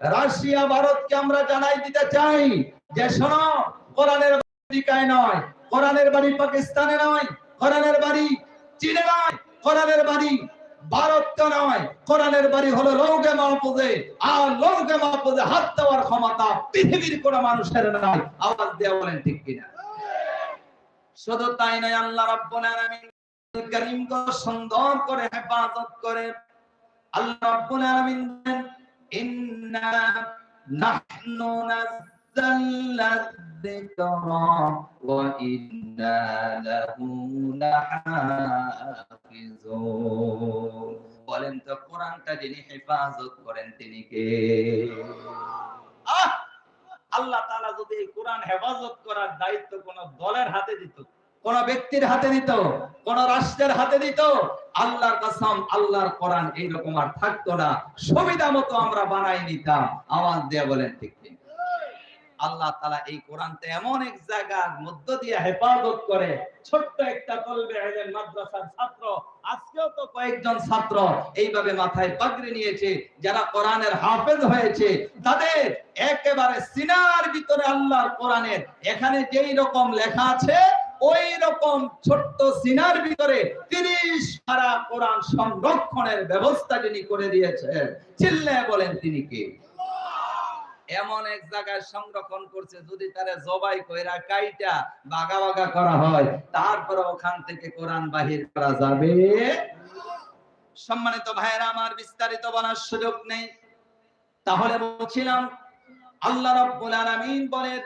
Russia ভারতকে আমরা জানাই দিতে চাই যে শোনো, কোরআনের আমেরিকায় নয়, কোরআনের বাড়ি পাকিস্তানে নয়, কোরআনের বাড়ি চীনে নয়, কোরআনের বাড়ি নয়, কোরআনের বাড়ি হলো লৌকে আর লৌকে হাত দেওয়ার ক্ষমতা পৃথিবীর কোন মানুষের নাই। আওয়াজ দেওয়া বলেন ঠিক কিনা? শুধু তাই নয়, আল্লাহ রাব্বুল আলামিন করে হেফাজত করে, আল্লাহ রাব্বুল আলামিন বলেন তো, কোরআনটা যিনি হেফাজত করেন, তিনি কে? আল্লাহ তাআলা যদি এই কোরআন হেফাজত করার দায়িত্ব কোন দলের হাতে দিত কোন ব্যক্তির হাতে দিত, কোন রাষ্ট্রের হাতে দিত, আল্লাহর কসম, আল্লাহর কোরআন এইরকম আর থাকতো না। সুবিধা মতো আমরা বানাই নিতাম। আওয়াজ দিয়ে বলেন ঠিক আল্লাহ তালা এই কোরআনতে এমন এক জায়গার মধ্য দিয়ে হেফাজত করে ছোট্ট একটা তলবে এলেন মাদ্রাসার ছাত্র, আজকেও তো কয়েকজন ছাত্র এইভাবে মাথায় পাগড়ি নিয়েছে, যারা কোরআনের হাফেজ হয়েছে, তাদের একেবারে সিনার ভিতরে আল্লাহর কোরআনের, এখানে যেই রকম লেখা আছে ওই রকম ছোট্ট সিনার ভিতরে তিরিশ পারা কোরআন সংরক্ষণের ব্যবস্থা যিনি করে দিয়েছেন, চিল্লে বলেন তিনি কে? এমন এক জায়গায় সংরক্ষণ করছে, যদি তারা জবাই কইরা কাইটা বাগা বাগা করা হয়, তারপরে ওখান থেকে কোরআন বাহির করা যাবে? সম্মানিত ভাইয়েরা, আমার বিস্তারিত বলার সুযোগ নেই। তাহলে বলছিলাম, আল্লাহ রাব্বুল আলামিন বলেন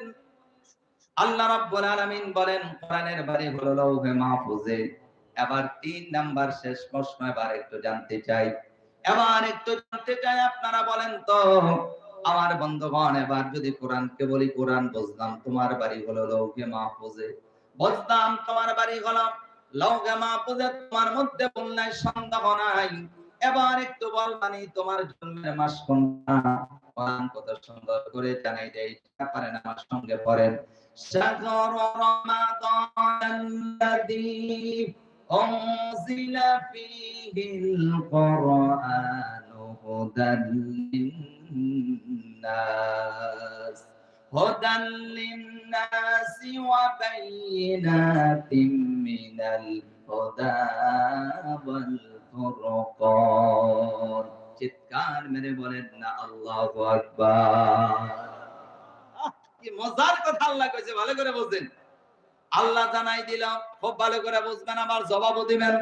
আল্লাহ রাব্বুল আলামিন বলেন, কোরআনের বাড়ি হলো লৌহে মাহফুজে। এবার তিন নাম্বার শেষ প্রশ্ন, এবার একটু জানতে চাই। এবার একটু জানতে চাই আপনারা বলেন তো, আমার বন্ধুগণ, এবার যদি কোরআনকে বলি, কোরআন বুঝলাম, তোমার বাড়ি হলো লৌহে মাহফুজে। বুঝলাম, তোমার বাড়ি হলো লৌহে মাহফুজে, তোমার মধ্যে বললাই সন্দেহ নাই। এবার একটু বলবানি তোমার জন্মের মাস কোনটা? কোরআন কত সুন্দর করে জানাই দেয়, পারেন আমার সঙ্গে পড়েন। شهر رمضان الذي أنزل فيه القرآن هدى للناس هدى للناس وبينات من الهدى والفرقان চিৎকার মেরে বলেন না আল্লাহু আকবার কি মজার কথা আল্লাহ কইছে, ভালো করে বুঝেন। আল্লাহ জানাই দিলাম খুব ভালো করে বুঝবেন আবার জবাবও দিবেন।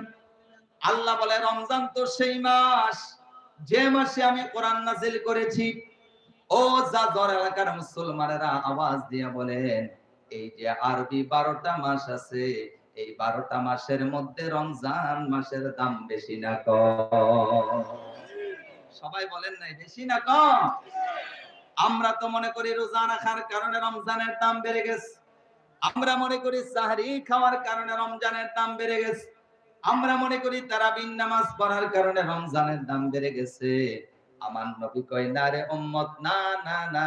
আল্লাহ বলে, রমজান তো সেই মাস, যে মাসে আমি কোরআন নাজিল করেছি, ও জাজর এলাকার মুসলমানেরা আওয়াজ দিয়ে বলেন এই যে আরবি বারোটা মাস আছে, এই বারোটা মাসের মধ্যে রমজান মাসের দাম বেশি না কম। সবাই বলেন নাই, বেশি না কম? আমরা তো মনে করি রোজা রাখার কারণে রমজানের দাম বেড়ে গেছে। আমরা মনে করি সাহারি খাওয়ার কারণে রমজানের দাম বেড়ে গেছে। আমরা মনে করি তারাবিন নামাজ পড়ার কারণে রমজানের দাম বেড়ে গেছে। আমার নবী কয়, না রে উম্মত, না না না।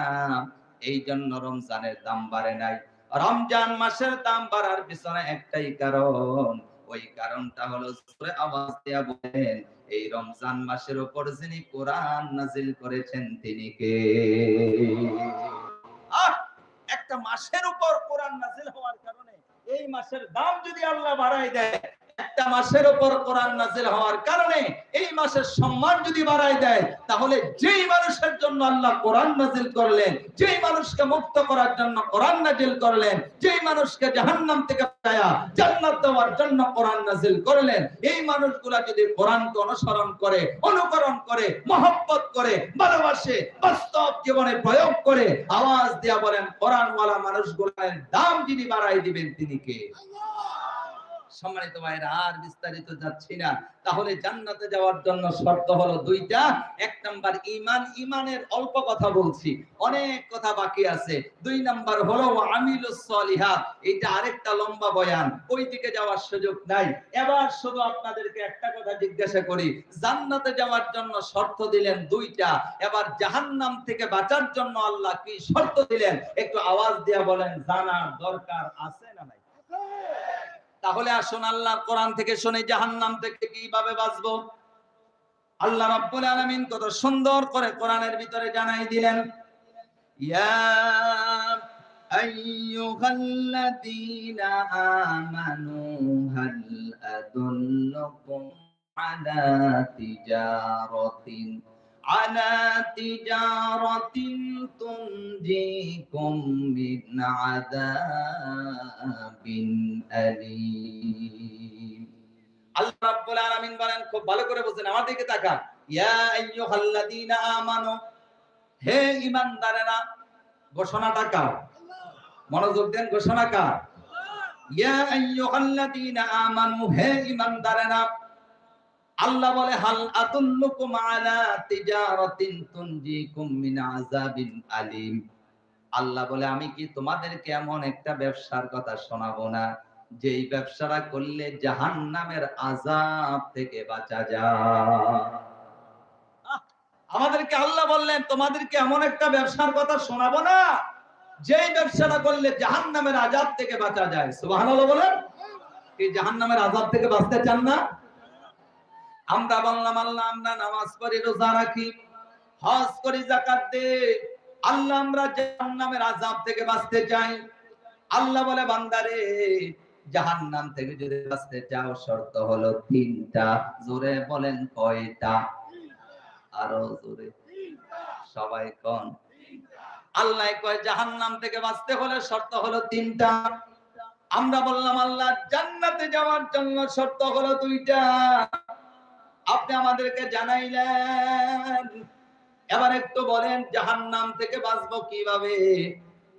এই জন্য রমজানের দাম বাড়ে নাই। রমজান মাসের দাম বাড়ার পিছনে একটাই কারণ ওই কারণটা হলো সূরা আওয়াজ দেয়া বলেন, এই রমজান মাসের উপর যিনি কোরআন নাজিল করেছেন, তিনি কে আহ! একটা মাসের উপর কোরআন নাজিল হওয়ার কারণে এই মাসের দাম যদি আল্লাহ বাড়ায় দেয় একটা মাসের উপর কোরআন নাজিল হওয়ার কারণে এই মাসের সম্মান যদি বাড়াই দেয়, তাহলে যেই মানুষের জন্য আল্লাহ কোরআন নাজিল করলেন, যেই মানুষকে মুক্ত করার জন্য কোরআন নাজিল করলেন, যেই মানুষকে জাহান্নাম থেকে জান্নাত দেওয়ার জন্য কোরআন নাজিল করলেন, এই মানুষগুলা যদি কোরআনকে অনুসরণ করে, অনুকরণ করে, মহব্বত করে, ভালোবাসে, বাস্তব জীবনে প্রয়োগ করে, আওয়াজ দিয়া বলেন, কোরআনওয়ালা মানুষগুলোর দাম যিনি বাড়াই দিবেন তিনি কে? সম্মানিত ভাইরা আর বিস্তারিত যাচ্ছি না। তাহলে জান্নাতে যাওয়ার জন্য শর্ত হলো দুইটা। এক নাম্বার ইমান ইমানের অল্প কথা বলছি, অনেক কথা বাকি আছে। দুই নাম্বার হলো আমিলুস সলিহাত এটা আরেকটা লম্বা বয়ান, ওই দিকে যাওয়ার সুযোগ নাই। এবার শুধু আপনাদেরকে একটা কথা জিজ্ঞাসা করি, জান্নাতে যাওয়ার জন্য শর্ত দিলেন দুইটা, এবার জাহান্নাম থেকে বাঁচার জন্য আল্লাহ কি শর্ত দিলেন? একটু আওয়াজ দিয়া বলেন, জানার দরকার আছে না তাহলে আসুন আল্লাহ কোরআন থেকে শুনে, জাহান্নাম থেকে কীভাবে বাঁচবো? আল্লাহ রাব্বুল আলামিন কত সুন্দর করে কোরআনের ভিতরে জানাই দিলেন, ইয়া আইয়ুহাল্লাযীনা আমানু হাল আদুল্লুকুম আলা তিজারাতিন। على تجارة تنجيكم من عذاب أليم আল্লাহ রাব্বুল আলামিন বলেন খুব ভালো করে বুঝেন আমার দিকে তাকান ইয়া আইয়ুহাল্লাযীনা আমানু হে ঈমানদারেরা ঘোষণাটা কার মনোযোগ দেন ঘোষণা কার ইয়া আইয়ুহাল্লাযীনা আমানু হে ঈমানদারেরা আল্লাহ বলে, হাল আতুল্লুকুম আলা তিজারাতিন তুনজিকুম মিন আযাবিন আলিম। আল্লাহ বলে, আমি কি তোমাদেরকে এমন একটা ব্যবসার কথা শোনাবো না? যেই ব্যবসাটা করলে জাহান্নামের আযাব থেকে বাঁচা যায়। আমাদেরকে আল্লাহ বললেন, তোমাদেরকে এমন একটা ব্যবসার কথা শোনাবো না? যেই ব্যবসাটা করলে জাহান্নামের আযাব থেকে বাঁচা যায়। সুবহানাল্লাহ বলেন এই জাহান্নামের আযাব থেকে বাঁচতে চান না? আমরা বললাম, আল্লাহ, আমরা নামাজ পড়ি, রোজা রাখি, হজ করি জাকাত দে আল্লাহ, আমরা জাহান্নামের আযাব থেকে বাঁচতে চাই। আল্লাহ বলে বান্দারে জাহান্নাম থেকে যদি বাঁচতে চাও, শর্ত হলো তিনটা। জোরে বলেন কয়টা? আরও জোরে। সবাই কোন? আল্লাহ কয়, জাহান্নাম থেকে বাঁচতে হলে শর্ত হলো তিনটা। আমরা বললাম, আল্লাহ, জান্নাতে যাওয়ার জন্য শর্ত হলো দুইটা। আপনি আমাদেরকে জানাইলেন। এবার একটু বলেন, জাহান্নাম থেকে বাঁচবো কীভাবে?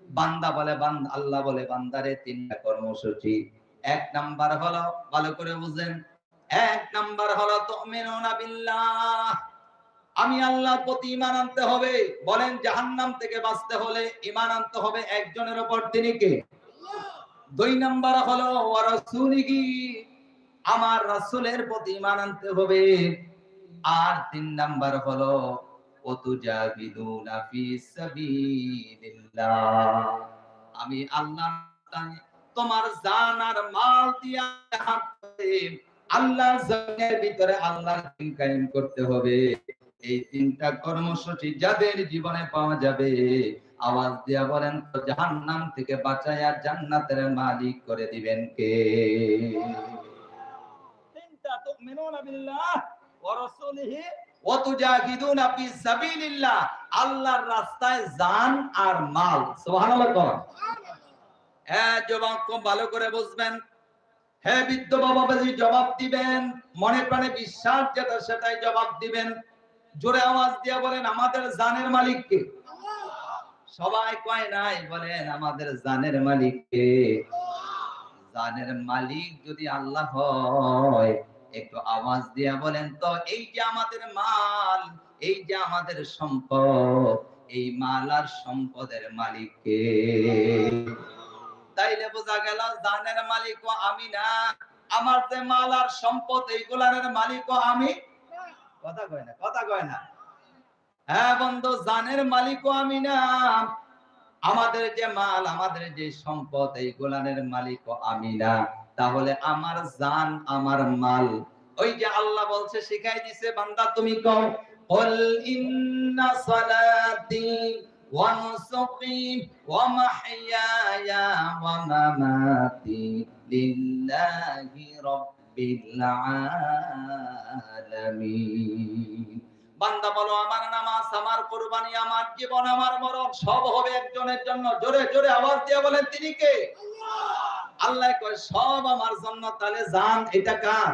বান্দা বলে বান্দা আল্লাহ বলে, বান্দারে তিনটা কর্মসূচি। এক নাম্বার হলো, ভালো করে বুঝেন, এক নাম্বার হলো, তুমিনুনা আমি আল্লাহর প্রতি ইমান আনতে হবে। বলেন, জাহান্নাম থেকে বাঁচতে হলে ইমান আনতে হবে একজনের উপর। তিনি কে? দুই নাম্বার হলো, ওয়া রাসূলিহি। আমার রাসূলের প্রতি ঈমান আনতে হবে। আর তিন নাম্বার হলো আমি আল্লাহ তোমার মাল জমিনের ভিতরে আল্লাহর দিন কায়েম করতে হবে। এই তিনটা কর্মসূচি যাদের জীবনে পাওয়া যাবে, আওয়াজ দিয়া বলেন তো, জাহান্নাম থেকে বাঁচায়া জান্নাতের মালিক করে দিবেন কে? আল্লাহর রাস্তায় জান আর মাল। জবাব ভালো করে বুঝবেন। হ্যাঁ বৃদ্ধ বাবা জবাব দিবেন। মনে প্রাণে বিশ্বাস যেটা, সেটাই জবাব দিবেন। জোরে আওয়াজ দিয়া বলেন, আমাদের জানের মালিক কে? সবাই কয়, নাই। বলেন, আমাদের জানের মালিক কে? জানের মালিক যদি আল্লাহ হয় একটু আওয়াজ দিয়া বলেন, তো এই যে আমাদের মাল, এই যে আমাদের সম্পদ, এই মাল আর সম্পদের মালিক কে? তাইলে বোঝা গেল, জানের মালিকও আমি না, আমার যে মাল আর সম্পদ, এইগুলার মালিকও আমি কথা কয় না, কথা কয় না। হ্যাঁ বন্ধু, জানের মালিকও আমি না, আমাদের যে মাল, আমাদের যে সম্পদ এই গোলানের মালিকও আমি না। তাহলে আমার জান, আমার মাল। ওই যে আল্লাহ বলছে, শিখাই দিছে, বান্দা, তুমি কও, হল ইন্না সালাতি ওয়া নুসুকি ওয়া মাহইয়ায়া ওয়া মামাতি লিল্লাহি রাব্বিল আলামিন। বান্দা বলো, আমার নামাজ, আমার কোরবানি, আমার জীবন, আমার মরণ সব হবে একজনের জন্য। জোরে জোরে আওয়াজ দিয়ে বলেন, তিনি কে? আল্লাহ কয়, সব আমার জন্য, তাহলে জান এটা কার?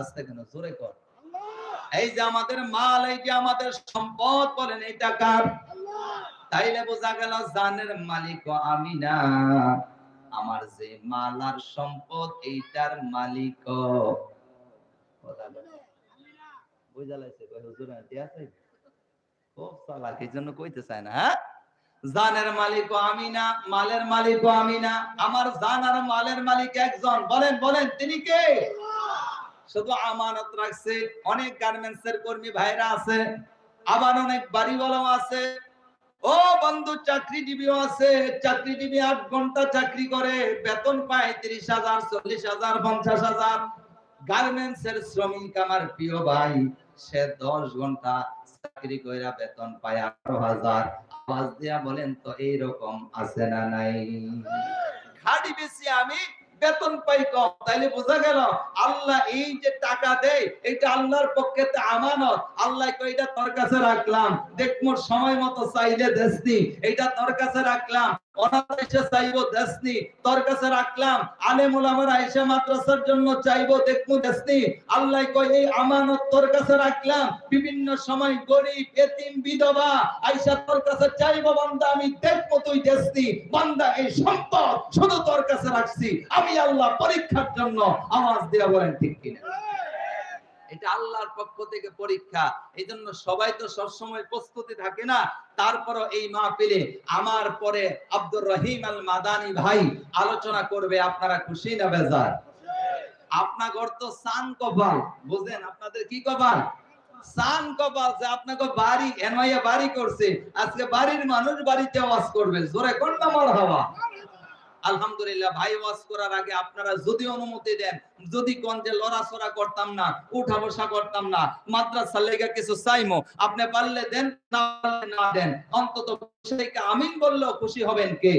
আস্তে কেন, জোরে কর। এই যে আমাদের মাল, এই যে আমাদের সম্পদ বলেন, এটা কার? তাইলে বোঝা গেল, জানের মালিক আমি না। আমার যে মাল আর সম্পদ, এইটার মালিক হ্যাঁ? অনেক গার্মেন্টস এর কর্মী ভাইরা আছে, আবার অনেক বাড়িওয়ালাও আছে। ও বন্ধু, চাকরিজীবীও আছে, চাকরিজীবী আট ঘণ্টা চাকরি করে, বেতন পায় তিরিশ হাজার, চল্লিশ হাজার, পঞ্চাশ হাজার। গার্মেন্টস এর শ্রমিক আমার প্রিয় ভাই সে দশ ঘণ্টা চাকরি কইরা বেতন পায় আঠারো হাজার। আওয়াজ দিয়া বলেন, তো এইরকম আছে না নাই? খাড়ি বেশি আমি বেতন পাই কম। তাইলে বোঝা গেল, আল্লাহ এই যে টাকা দেয়, এটা আল্লাহর পক্ষে তো আমানত। আল্লাহ এটা তোর কাছে রাখলাম। দেখ মোর সময় মতো চাইলে দেসনি। এটা তোর কাছে রাখলাম। অনাথ চাইব দেসনি তোর কাছে রাখলাম। মাদ্রাসার জন্য চাইব দেসনি আল্লাহ এই আমানত তোর কাছে রাখলাম। বিভিন্ন সময় গরিব, এতিম, বিধবা আইসা তোর কাছে চাইব বান্দা, আমি দেখব তুই দেসনি বান্দা, এই সম্পদ শুধু তোর কাছে রাখছি। আমি আল্লাহ পরীক্ষার জন্য আওয়াজ দেয়া বলেন ঠিক কিনা? এটা আল্লাহর পক্ষ থেকে পরীক্ষা। এই জন্য সবাই তো সবসময় প্রস্তুতি থাকে না। তারপরও এই মাহফিলে আমার পরে আব্দুর রহিম আল মাদানি ভাই আলোচনা করবে, আপনারা খুশি না বেজার? আপনা ঘর তো সান কপাল, বুঝলেন? আপনাদের কি কপাল? সান কপাল যে আপনাকে বাড়ি এনআইএ বাড়ি করছে। আজকে বাড়ির মানুষ বাড়িতে ওয়াজ করবে, জোরে কোন নামার হওয়া আলহামদুলিল্লাহ, ভাই, ওয়াজ করার আগে আপনারা যদি অনুমতি দেন, যদি যে লড়াচড়া করতাম না, উঠা বসা করতাম না মাদ্রাসা লেগে কিছু চাইমো, আপনি পারলে দেন, না না দেন, অন্তত সেইকে আমিন বললেও খুশি হবেন কে?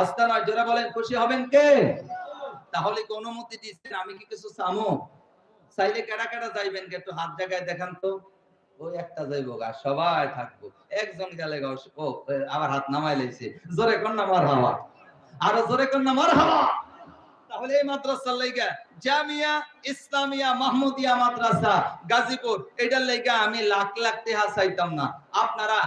আস্তে নয়, জোরে বলেন, খুশি হবেন কে? তাহলে কি অনুমতি দিচ্ছেন, আমি কি কিছু চামো? চাইলে কেডা কেডা যাইবেন কে? একটু হাত জায়গায় দেখান তো। ওই একটা যাইবো গা, সবাই থাকব। একজন গেলে গা, ও আবার হাত নামাই লাইছে। জোরে কোন নামার হাওয়া আরও জোরে কোন নামার হাওয়া তাহলে এই মাদ্রাসার লাইগা জামিয়া ইসলামিয়া মাহমুদিয়া মাদ্রাসা গাজীপুর এটার লাইগা আমি লাখ লাখ টেহা চাইতাম না। আপনারা